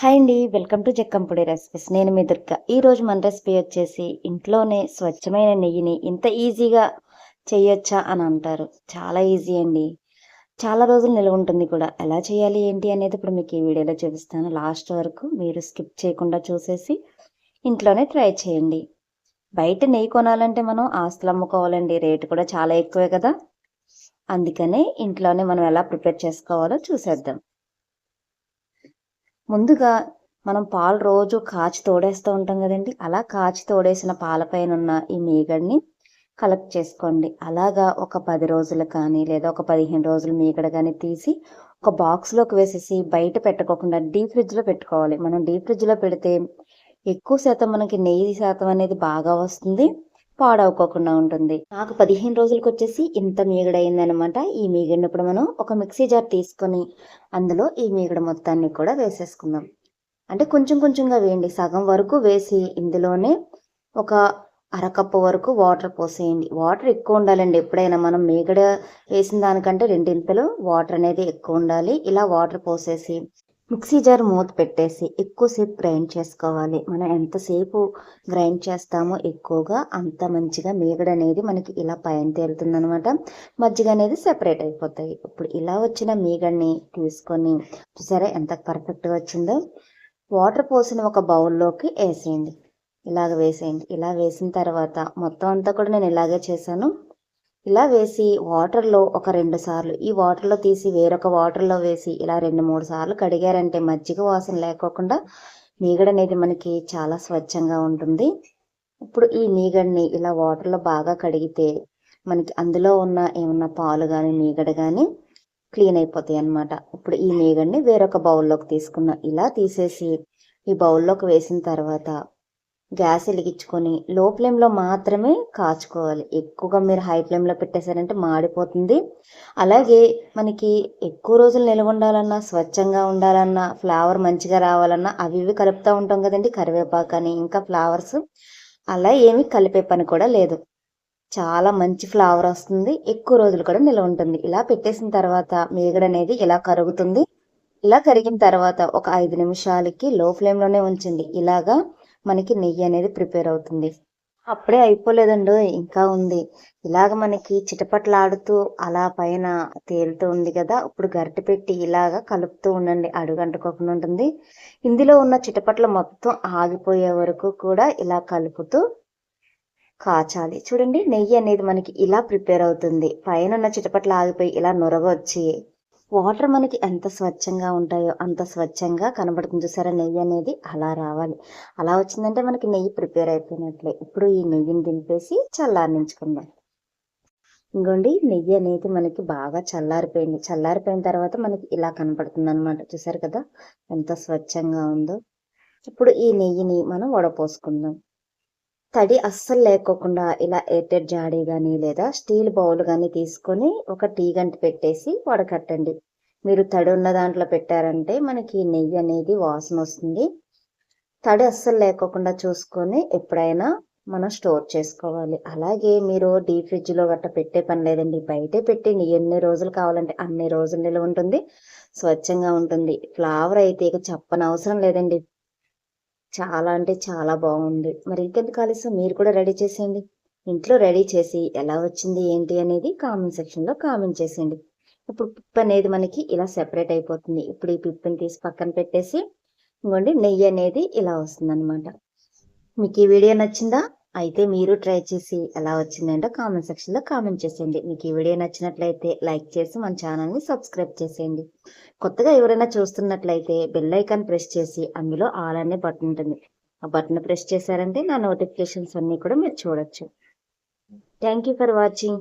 Hi అండి welcome to Jakkampudi recipes. నేను మీ దుర్గ. ఈరోజు మన రెసిపీ వచ్చేసి ఇంట్లోనే స్వచ్ఛమైన నెయ్యిని ఇంత ఈజీగా చేయొచ్చా అని అంటారు. చాలా ఈజీ అండి. చాలా రోజులు నిల్వ ఉంటుంది కూడా. ఎలా చేయాలి ఏంటి అనేది ఇప్పుడు మీకు ఈ వీడియోలో చూపిస్తాను. లాస్ట్ వరకు మీరు స్కిప్ చేయకుండా చూసేసి ఇంట్లోనే ట్రై చేయండి. బయట నెయ్యి కొనాలంటే మనం ఆస్తులు అమ్ముకోవాలండి. రేటు కూడా చాలా ఎక్కువే కదా. అందుకనే ఇంట్లోనే మనం ఎలా ప్రిపేర్ చేసుకోవాలో చూసేద్దాం. ముందుగా మనం పాలు రోజు కాచి తోడేస్తూ ఉంటాం కదండి. అలా కాచి తోడేసిన పాలపైన ఉన్న ఈ మీగడని కలెక్ట్ చేసుకోండి. అలాగా ఒక పది రోజులు కానీ లేదా ఒక పదిహేను రోజులు మీగడ కానీ తీసి ఒక బాక్స్లోకి వేసేసి బయట పెట్టుకోకుండా డీప్ ఫ్రిడ్జ్లో పెట్టుకోవాలి. మనం డీప్ ఫ్రిడ్జ్లో పెడితే ఎక్కువ శాతం మనకి నెయ్యి శాతం అనేది బాగా వస్తుంది. పాడవుకోకుండా ఉంటుంది. నాకు పదిహేను రోజులకు వచ్చేసి ఇంత మీగడ ఈ మీగడినప్పుడు మనం ఒక మిక్సీ జార్ తీసుకొని అందులో ఈ మీగడ మొత్తాన్ని కూడా వేసేసుకుందాం. అంటే కొంచెం కొంచెంగా వేయండి. సగం వరకు వేసి ఇందులోనే ఒక అరకప్పు వరకు వాటర్ పోసేయండి. వాటర్ ఎక్కువ ఉండాలండి. ఎప్పుడైనా మనం మీగడ వేసిన దానికంటే రెండింతలు వాటర్ అనేది ఎక్కువ ఉండాలి. ఇలా వాటర్ పోసేసి మిక్సీ జార్ మూత పెట్టేసి ఎక్కువసేపు గ్రైండ్ చేసుకోవాలి. మనం ఎంతసేపు గ్రైండ్ చేస్తామో ఎక్కువగా అంత మంచిగా మీగడ అనేది మనకి ఇలా పైన తేలుతుందనమాట మజ్జిగ అనేది సెపరేట్ అయిపోతాయి. ఇప్పుడు ఇలా వచ్చిన మీగడని తీసుకొని చూసారా ఎంత పర్ఫెక్ట్గా వచ్చిందో? వాటర్ పోసిన ఒక బౌల్లోకి వేసేయండి. ఇలాగ వేసేయండి. ఇలా వేసిన తర్వాత మొత్తం అంతా కూడా నేను ఇలాగే చేశాను. ఇలా వేసి వాటర్లో ఒక రెండు సార్లు ఈ వాటర్లో తీసి వేరొక వాటర్లో వేసి ఇలా రెండు మూడు సార్లు కడిగారంటే మజ్జిగ వాసన లేకోకుండా నీగడ అనేది మనకి చాలా స్వచ్ఛంగా ఉంటుంది. ఇప్పుడు ఈ నీగడిని ఇలా వాటర్లో బాగా కడిగితే మనకి అందులో ఉన్న ఏమన్నా పాలు కానీ నీగడ కానీ క్లీన్ అయిపోతాయి అనమాట ఇప్పుడు ఈ నీగడిని వేరొక బౌల్లోకి తీసుకున్నాం ఇలా తీసేసి ఈ బౌల్లోకి వేసిన తర్వాత గ్యాస్ వెలిగించుకొని లో ఫ్లేమ్లో మాత్రమే కాచుకోవాలి. ఎక్కువగా మీరు హై ఫ్లేమ్లో పెట్టేశారంటే మాడిపోతుంది. అలాగే మనకి ఎక్కువ రోజులు నిల్వ ఉండాలన్నా స్వచ్ఛంగా ఉండాలన్నా ఫ్లేవర్ మంచిగా రావాలన్నా అవి ఇవి కలుపుతూ ఉంటాం కదండి కరివేపాకు అని ఇంకా ఫ్లవర్స్. అలా ఏమి కలిపే పని కూడా లేదు. చాలా మంచి ఫ్లేవర్ వస్తుంది. ఎక్కువ రోజులు కూడా నిల్వ ఉంటుంది. ఇలా పెట్టేసిన తర్వాత మేగడనేది అనేది ఇలా కరుగుతుంది? ఇలా కరిగిన తర్వాత ఒక ఐదు నిమిషాలకి లో ఫ్లేమ్లోనే ఉంచండి. ఇలాగా మనకి నెయ్యి అనేది ప్రిపేర్ అవుతుంది. అప్పుడే అయిపోలేదండి ఇంకా ఉంది. ఇలాగ మనకి చిటపట్లాడుతూ అలా పైన తేలుతూ ఉంది కదా ఇప్పుడు గరిటె పెట్టి ఇలాగ కలుపుతూ ఉండండి. అడుగు ఉంటుంది. ఇందులో ఉన్న చిటపట్ల మొత్తం ఆగిపోయే వరకు కూడా ఇలా కలుపుతూ కాచాలి. చూడండి నెయ్యి అనేది మనకి ఇలా ప్రిపేర్ అవుతుంది. పైన ఉన్న చిటపట్లు ఆగిపోయి ఇలా నొరగొచ్చి వాటర్ మనకి ఎంత స్వచ్ఛంగా ఉంటాయో అంత స్వచ్ఛంగా కనబడుతుంది. చూసారా? నెయ్యి అనేది అలా రావాలి. అలా వచ్చిందంటే మనకి నెయ్యి ప్రిపేర్ అయిపోయినట్లే. ఇప్పుడు ఈ నెయ్యిని దింపేసి చల్లారించుకుందాం ఇంకోండి నెయ్యి అనేది మనకి బాగా చల్లారిపోయింది. చల్లారిపోయిన తర్వాత మనకి ఇలా కనపడుతుంది అనమాట చూసారు కదా? ఎంత స్వచ్ఛంగా ఉందో. ఇప్పుడు ఈ నెయ్యిని మనం వడపోసుకుందాం. తడి అస్సలు లేకోకుండా ఇలా ఎయిర్టెడ్ జాడీ కానీ లేదా స్టీల్ బౌల్ కానీ తీసుకొని ఒక టీ గంట పెట్టేసి వడకట్టండి. మీరు తడి ఉన్న దాంట్లో పెట్టారంటే మనకి నెయ్యి అనేది వాసన వస్తుంది. తడి అస్సలు లేకోకుండా చూసుకొని ఎప్పుడైనా మనం స్టోర్ చేసుకోవాలి. అలాగే మీరు డీప్ ఫ్రిడ్జ్లో గట్ట పెట్టే పని లేదండి. బయటే పెట్టండి ఎన్ని రోజులు కావాలంటే అన్ని రోజులు నిల్వ ఉంటుంది. స్వచ్ఛంగా ఉంటుంది. ఫ్లవర్ అయితే ఇక చెప్పనవసరం లేదండి. చాలా అంటే చాలా బాగుంది. మరి ఇంకెందుకు ఆలస్యం? మీరు కూడా రెడీ చేసేయండి. ఇంట్లో రెడీ చేసి ఎలా వచ్చింది ఏంటి అనేది కామెంట్ సెక్షన్లో కామెంట్ చేసేయండి. ఇప్పుడు పిప్ అనేది మనకి ఇలా సెపరేట్ అయిపోతుంది. ఇప్పుడు ఈ పిప్పిని తీసి పక్కన పెట్టేసి ఇంకోండి నెయ్యి అనేది ఇలా వస్తుంది మీకు ఈ వీడియో నచ్చిందా? అయితే మీరు ట్రై చేసి ఎలా వచ్చిందంటే కామెంట్ సెక్షన్లో కామెంట్ చేసేయండి. మీకు ఈ వీడియో నచ్చినట్లయితే లైక్ చేసి మన ఛానల్ని సబ్స్క్రైబ్ చేసేయండి. కొత్తగా ఎవరైనా చూస్తున్నట్లయితే బెల్ ఐకాన్ ప్రెస్ చేసి అందులో ఆల్ అనే బటన్ ఉంటుంది. ఆ బటన్ ప్రెస్ చేశారంటే నా నోటిఫికేషన్స్ అన్నీ కూడా మీరు చూడొచ్చు. Thank you for watching